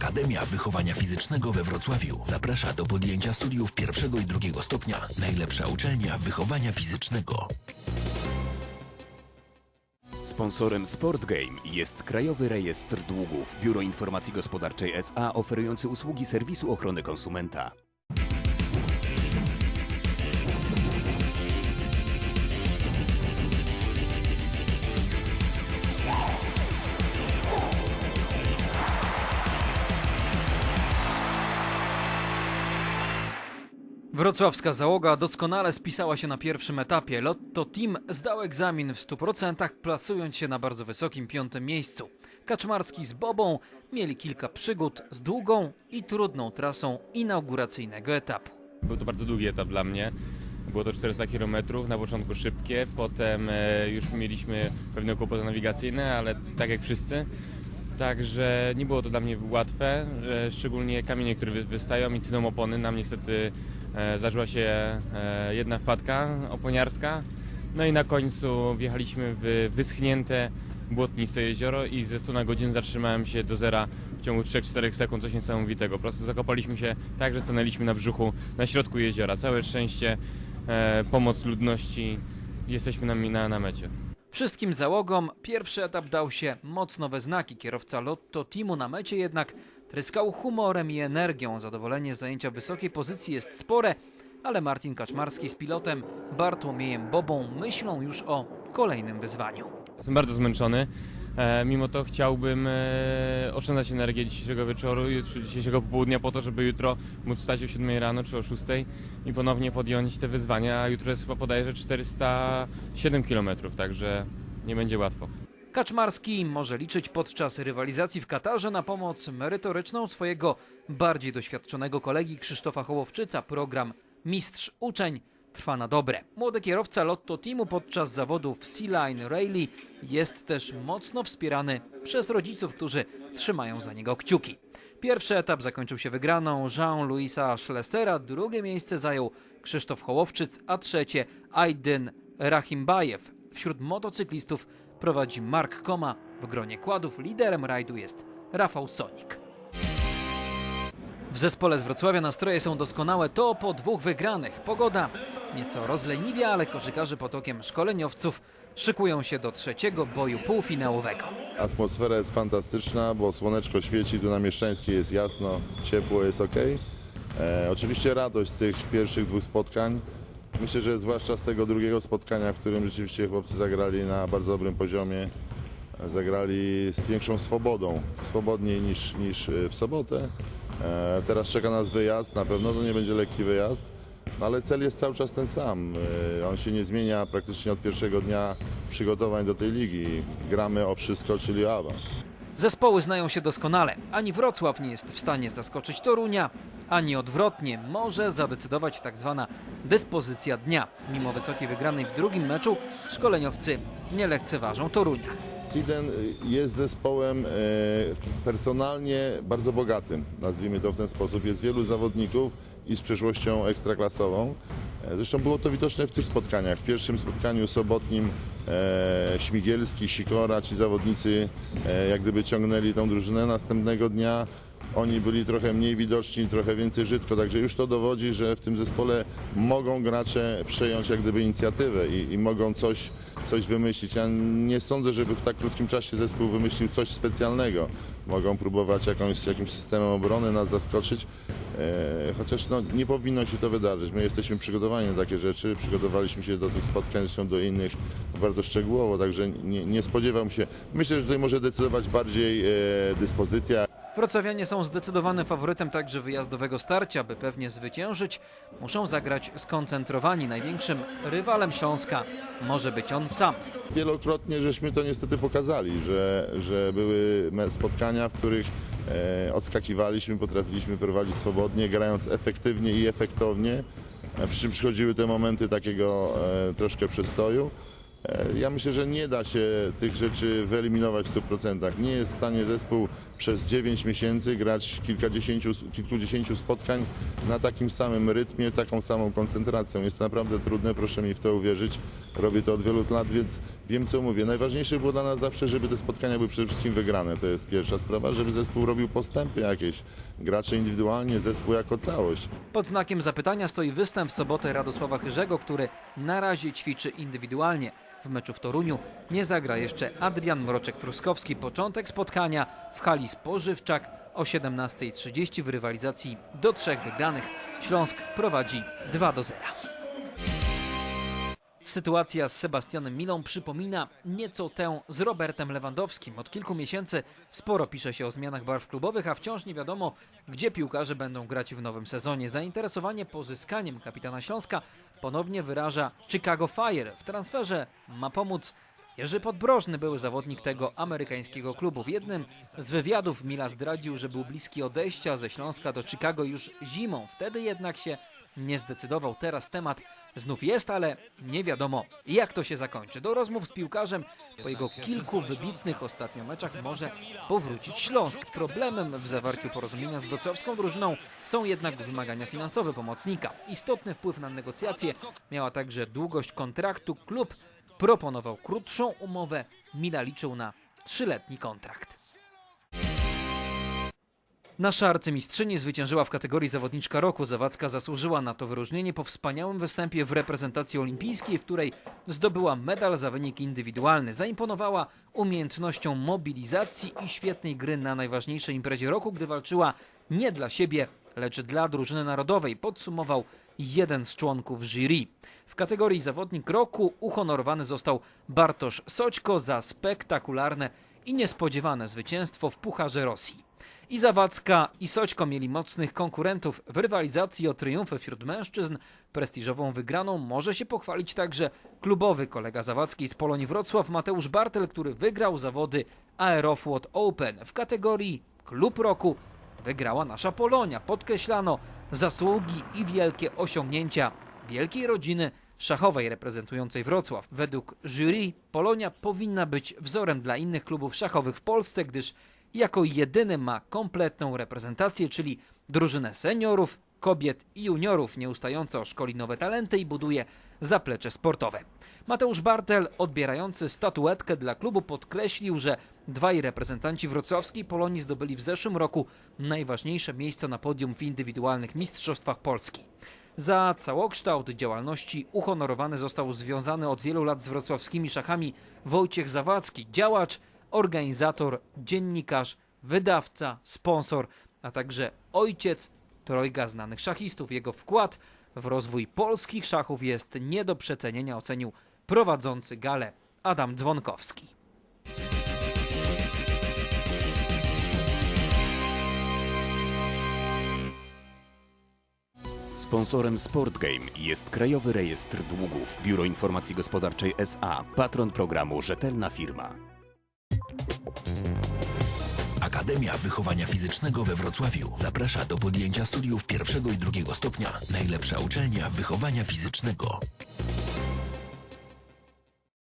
Akademia Wychowania Fizycznego we Wrocławiu zaprasza do podjęcia studiów pierwszego i drugiego stopnia. Najlepsza uczelnia wychowania fizycznego. Sponsorem Sportgame jest Krajowy Rejestr Długów, Biuro Informacji Gospodarczej SA oferujący usługi serwisu ochrony konsumenta. Wrocławska załoga doskonale spisała się na pierwszym etapie. Lotto Team zdał egzamin w 100%, plasując się na bardzo wysokim piątym miejscu. Kaczmarski z Bobą mieli kilka przygód z długą i trudną trasą inauguracyjnego etapu. Był to bardzo długi etap dla mnie. Było to 400 km, na początku szybkie, potem e, już mieliśmy pewne kłopoty nawigacyjne, ale tak jak wszyscy. Także nie było to dla mnie łatwe, e, szczególnie kamienie, które wy- wystają i tną opony. Nam niestety zdarzyła się e, jedna wpadka oponiarska. No i na końcu wjechaliśmy w wyschnięte, błotniste jezioro i ze 100 na godzinę zatrzymałem się do zera w ciągu 3-4 sekund, coś niesamowitego. Po prostu zakopaliśmy się tak, że stanęliśmy na brzuchu, na środku jeziora. Całe szczęście, e, pomoc ludności, jesteśmy na, na, na mecie. Wszystkim załogom pierwszy etap dał się mocno we znaki. Kierowca Lotto Teamu na mecie jednak tryskał humorem i energią. Zadowolenie z zajęcia wysokiej pozycji jest spore, ale Martin Kaczmarski z pilotem Bartłomiejem Bobą myślą już o kolejnym wyzwaniu. Jestem bardzo zmęczony. E, mimo to chciałbym e, oszczędzać energię dzisiejszego wieczoru, jutro, dzisiejszego popołudnia po to, żeby jutro móc wstać o 7 rano czy o 6 i ponownie podjąć te wyzwania. Jutro jest chyba bodajże 407 km, także nie będzie łatwo. Kaczmarski może liczyć podczas rywalizacji w Katarze na pomoc merytoryczną swojego bardziej doświadczonego kolegi Krzysztofa Hołowczyca. Program Mistrz Uczeń trwa na dobre. Młody kierowca Lotto Teamu podczas zawodów Sea Line Rally jest też mocno wspierany przez rodziców, którzy trzymają za niego kciuki. Pierwszy etap zakończył się wygraną Jean-Louisa Schlesera, drugie miejsce zajął Krzysztof Hołowczyc, a trzecie Aydin Rahimbajew. Wśród motocyklistów prowadzi Mark Koma. W gronie kładów liderem rajdu jest Rafał Sonik. W zespole z Wrocławia nastroje są doskonałe. To po dwóch wygranych. Pogoda nieco rozleniwia, ale koszykarze potokiem szkoleniowców szykują się do trzeciego boju półfinałowego. Atmosfera jest fantastyczna, bo słoneczko świeci, tu na Mieszczańskiej jest jasno, ciepło, jest ok. E, oczywiście radość z tych pierwszych dwóch spotkań. Myślę, że zwłaszcza z tego drugiego spotkania, w którym rzeczywiście chłopcy zagrali na bardzo dobrym poziomie. Zagrali z większą swobodą, swobodniej niż, niż e, w sobotę. E, teraz czeka nas wyjazd, na pewno to nie będzie lekki wyjazd. No ale cel jest cały czas ten sam. E, On się nie zmienia praktycznie od pierwszego dnia przygotowań do tej ligi. Gramy o wszystko, czyli o awans. Zespoły znają się doskonale. Ani Wrocław nie jest w stanie zaskoczyć Torunia, ani odwrotnie może zadecydować tak zwana dyspozycja dnia. Mimo wysokiej wygranej w drugim meczu szkoleniowcy nie lekceważą Torunia. Siden jest zespołem e, personalnie bardzo bogatym, nazwijmy to w ten sposób. Jest wielu zawodników i z przeszłością ekstraklasową. E, Zresztą było to widoczne w tych spotkaniach. W pierwszym spotkaniu sobotnim e, Śmigielski, Sikora, ci zawodnicy e, jak gdyby ciągnęli tą drużynę. Następnego dnia oni byli trochę mniej widoczni, trochę więcej żytko, także już to dowodzi, że w tym zespole mogą gracze przejąć jak gdyby inicjatywę i, i mogą coś, coś wymyślić. Ja nie sądzę, żeby w tak krótkim czasie zespół wymyślił coś specjalnego. Mogą próbować jakąś, jakimś systemem obrony nas zaskoczyć, e, chociaż no, nie powinno się to wydarzyć. My jesteśmy przygotowani na takie rzeczy, przygotowaliśmy się do tych spotkań, zresztą do innych bardzo szczegółowo, także nie, nie spodziewam się. Myślę, że tutaj może decydować bardziej e, dyspozycja, Wrocławianie są zdecydowanym faworytem także wyjazdowego starcia. By pewnie zwyciężyć, muszą zagrać skoncentrowani. Największym rywalem Śląska może być on sam. Wielokrotnie żeśmy to niestety pokazali, że, że były spotkania, w których e, odskakiwaliśmy, potrafiliśmy prowadzić swobodnie, grając efektywnie i efektownie, e, przy czym przychodziły te momenty takiego e, troszkę przestoju. E, Ja myślę, że nie da się tych rzeczy wyeliminować w 100%. Nie jest w stanie zespół przez 9 miesięcy grać kilkadziesięciu, kilkudziesięciu spotkań na takim samym rytmie, taką samą koncentracją. Jest to naprawdę trudne, proszę mi w to uwierzyć. Robię to od wielu lat, więc, wiem co mówię. Najważniejsze było dla nas zawsze, żeby te spotkania były przede wszystkim wygrane. To jest pierwsza sprawa, żeby zespół robił postępy jakieś. Gracze indywidualnie, zespół jako całość. Pod znakiem zapytania stoi występ w sobotę Radosława Chyrzego, który na razie ćwiczy indywidualnie. W meczu w Toruniu nie zagra jeszcze Adrian Mroczek-Truskowski. Początek spotkania w hali Spożywczak o 17.30 w rywalizacji do trzech wygranych. Śląsk prowadzi 2 do 0. Sytuacja z Sebastianem Milą przypomina nieco tę z Robertem Lewandowskim. Od kilku miesięcy sporo pisze się o zmianach barw klubowych, a wciąż nie wiadomo, gdzie piłkarze będą grać w nowym sezonie. Zainteresowanie pozyskaniem kapitana Śląska ponownie wyraża Chicago Fire. W transferze ma pomóc Jerzy Podbrożny, były zawodnik tego amerykańskiego klubu. W jednym z wywiadów Mila zdradził, że był bliski odejścia ze Śląska do Chicago już zimą. Wtedy jednak się nie zdecydował. Teraz temat znów jest, ale nie wiadomo jak to się zakończy. Do rozmów z piłkarzem po jego kilku wybitnych ostatnio meczach może powrócić Śląsk. Problemem w zawarciu porozumienia z wrocławską drużyną są jednak wymagania finansowe pomocnika. Istotny wpływ na negocjacje miała także długość kontraktu. Klub proponował krótszą umowę. Mila liczył na trzyletni kontrakt. Nasza arcymistrzyni zwyciężyła w kategorii zawodniczka roku. Zawadzka zasłużyła na to wyróżnienie po wspaniałym występie w reprezentacji olimpijskiej, w której zdobyła medal za wynik indywidualny. Zaimponowała umiejętnością mobilizacji i świetnej gry na najważniejszej imprezie roku, gdy walczyła nie dla siebie, lecz dla drużyny narodowej, podsumował jeden z członków jury. W kategorii zawodnik roku uhonorowany został Bartosz Soćko za spektakularne i niespodziewane zwycięstwo w Pucharze Rosji. I Zawadzka, i Soćko mieli mocnych konkurentów w rywalizacji o triumfy wśród mężczyzn. Prestiżową wygraną może się pochwalić także klubowy kolega Zawadzkiej z Polonii Wrocław Mateusz Bartel, który wygrał zawody Aeroflot Open w kategorii Klub Roku. Wygrała nasza Polonia. Podkreślano zasługi i wielkie osiągnięcia wielkiej rodziny szachowej reprezentującej Wrocław. Według jury Polonia powinna być wzorem dla innych klubów szachowych w Polsce, gdyż jako jedyny ma kompletną reprezentację, czyli drużynę seniorów, kobiet i juniorów, nieustająco szkoli nowe talenty i buduje zaplecze sportowe. Mateusz Bartel, odbierający statuetkę dla klubu, podkreślił, że dwaj reprezentanci wrocławskiej Polonii zdobyli w zeszłym roku najważniejsze miejsca na podium w indywidualnych mistrzostwach Polski. Za całokształt działalności uhonorowany został związany od wielu lat z wrocławskimi szachami Wojciech Zawadzki, działacz, organizator, dziennikarz, wydawca, sponsor, a także ojciec trojga znanych szachistów. Jego wkład w rozwój polskich szachów jest nie do przecenienia, ocenił prowadzący galę Adam Dzwonkowski. Sponsorem Sport Game jest Krajowy Rejestr Długów, Biuro Informacji Gospodarczej SA, patron programu Rzetelna Firma. Akademia Wychowania Fizycznego we Wrocławiu zaprasza do podjęcia studiów pierwszego i drugiego stopnia. Najlepsza uczelnia wychowania fizycznego.